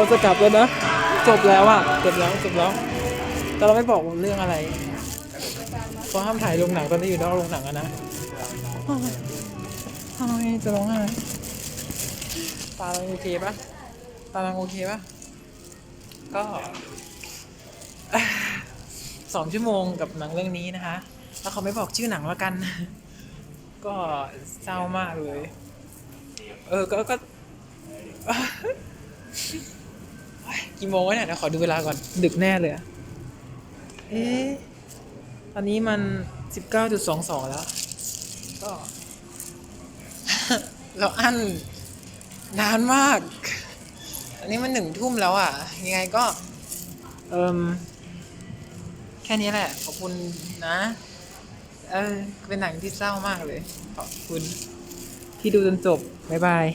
เราจะกลับแล้วนะ จบแล้วอะจบแล้วจบแล้ว แต่เราไม่บอกเรื่องอะไรเพราะห้ามถ่ายโรงหนังตอนนี้อยู่นอกโรงหนังอะนะทำไมจะร้องไห้ตาเราโอเคปะตาเราโอเคปะก็สองชั่วโมงกับหนังเรื่องนี้นะคะ แล้วเขาไม่บอกชื่อหนังแล้วกัน ก็เศร้ามากเลย เออ ก็ก็ กี่โมงวะเนี่ยเดี๋ยวขอดูเวลาก่อน ดึกแน่เลยอะเอ๊ะตอนนี้มันสิบเก้าจุดสองสองแล้ว ก็ เราอั้นนานมาก อันนี้มันหนึ่งทุ่มแล้วอะ ยังไงก็ เอิมแค่นี้แหละ ขอบคุณนะ เออ เป็นหนังที่เศร้ามากเลย ขอบคุณ ที่ดูจนจบ บ๊ายบาย